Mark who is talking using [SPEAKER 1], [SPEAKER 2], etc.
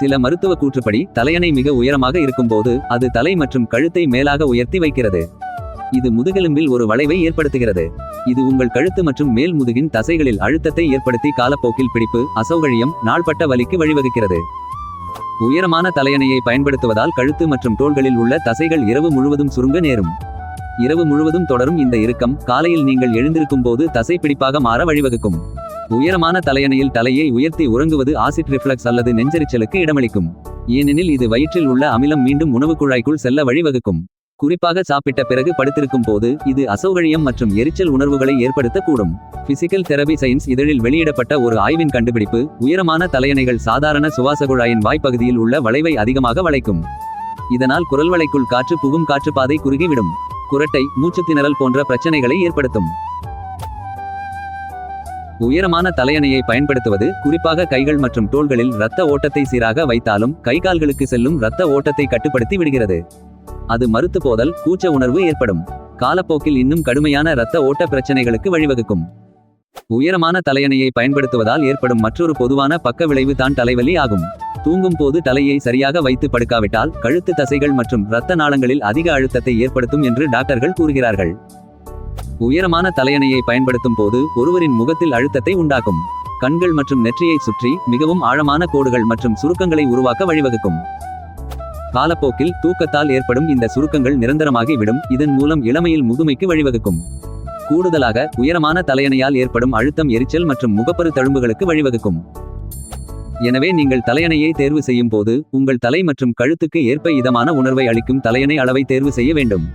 [SPEAKER 1] சில மருத்துவ கூற்றுப்படி தலையணை மிக உயரமாக இருக்கும்போது அது தலை மற்றும் கழுத்தை மேலாக உயர்த்தி வைக்கிறது. இது முதுகெலும்பில் ஒரு வளைவை ஏற்படுத்துகிறது. இது உங்கள் கழுத்து மற்றும் மேல் முதுகின் தசைகளில் அழுத்தத்தை ஏற்படுத்தி காலப்போக்கில் பிடிப்பு அசௌகரியம் நாள்பட்ட வலிக்கு வழிவகுக்கிறது. உயரமான தலையணையை பயன்படுத்துவதால் கழுத்து மற்றும் தோள்களில் உள்ள தசைகள் இரவு முழுவதும் சுருங்க நேரும். இரவு முழுவதும் தொடரும் இந்த இறுக்கம் காலையில் நீங்கள் எழுந்திருக்கும் போது தசை பிடிப்பாக மாற வழிவகுக்கும். உயரமான தலையணையில் தலையை உயர்த்தி உறங்குவது ஆசிட் ரிஃப்ளக்ஸ் அல்லது நெஞ்செரிச்சலுக்கு இடமளிக்கும். ஏனெனில் இது வயிற்றில் உள்ள அமிலம் மீண்டும் உணவுக் குழாய்க்குள் செல்ல வழிவகுக்கும். குறிப்பாக சாப்பிட்ட பிறகு படுத்திருக்கும் போது இது அசௌகரியம் மற்றும் எரிச்சல் உணர்வுகளை ஏற்படுத்தக்கூடும். பிசிக்கல் தெரபி சயின்ஸ் இதழில் வெளியிடப்பட்ட ஒரு ஆய்வின் கண்டுபிடிப்பு உயரமான தலையணைகள் சாதாரண சுவாச குழாயின் வாய்ப்பகுதியில் உள்ள வளைவை அதிகமாக வளைக்கும். இதனால் குரல் வளைக்குள் காற்று புகும் காற்றுப்பாதை குறுகிவிடும். குரட்டை மூச்சுத்திணறல் போன்ற பிரச்சனைகளை ஏற்படுத்தும். உயரமான தலையணையை பயன்படுத்துவது குறிப்பாக கைகள் மற்றும் தோள்களில் இரத்த ஓட்டத்தை சீராக வைத்தாலும் கை கால்களுக்கு செல்லும் இரத்த ஓட்டத்தை கட்டுப்படுத்தி விடுகிறது. அது மறுத்து போதல் கூச்ச உணர்வு ஏற்படும். காலப்போக்கில் இன்னும் கடுமையான இரத்த ஓட்ட பிரச்சனைகளுக்கு வழிவகுக்கும். உயரமான தலையணையை பயன்படுத்துவதால் ஏற்படும் மற்றொரு பொதுவான பக்க விளைவு தான் தலைவலி ஆகும். தூங்கும் போது தலையை சரியாக வைத்து படுக்காவிட்டால் கழுத்து தசைகள் மற்றும் இரத்த நாளங்களில் அதிக அழுத்தத்தை ஏற்படுத்தும் என்று டாக்டர்கள் கூறுகிறார்கள். உயரமான தலையணையை பயன்படுத்தும் போது ஒருவரின் முகத்தில் அழுத்தத்தை உண்டாக்கும். கண்கள் மற்றும் நெற்றியை சுற்றி மிகவும் ஆழமான கோடுகள் மற்றும் சுருக்கங்களை உருவாக்க வழிவகுக்கும். காலப்போக்கில் தூக்கத்தால் ஏற்படும் இந்த சுருக்கங்கள் நிரந்தரமாகி விடும். இதன் மூலம் இளமையில் முதுமைக்கு வழிவகுக்கும். கூடுதலாக உயரமான தலையணையால் ஏற்படும் அழுத்தம் எரிச்சல் மற்றும் முகப்பரு தழும்புகளுக்கு வழிவகுக்கும். எனவே நீங்கள் தலையணையை தேர்வு செய்யும் போது உங்கள் தலை மற்றும் கழுத்துக்கு ஏற்ப இதமான உணர்வை அளிக்கும் தலையணை அளவை தேர்வு செய்ய வேண்டும்.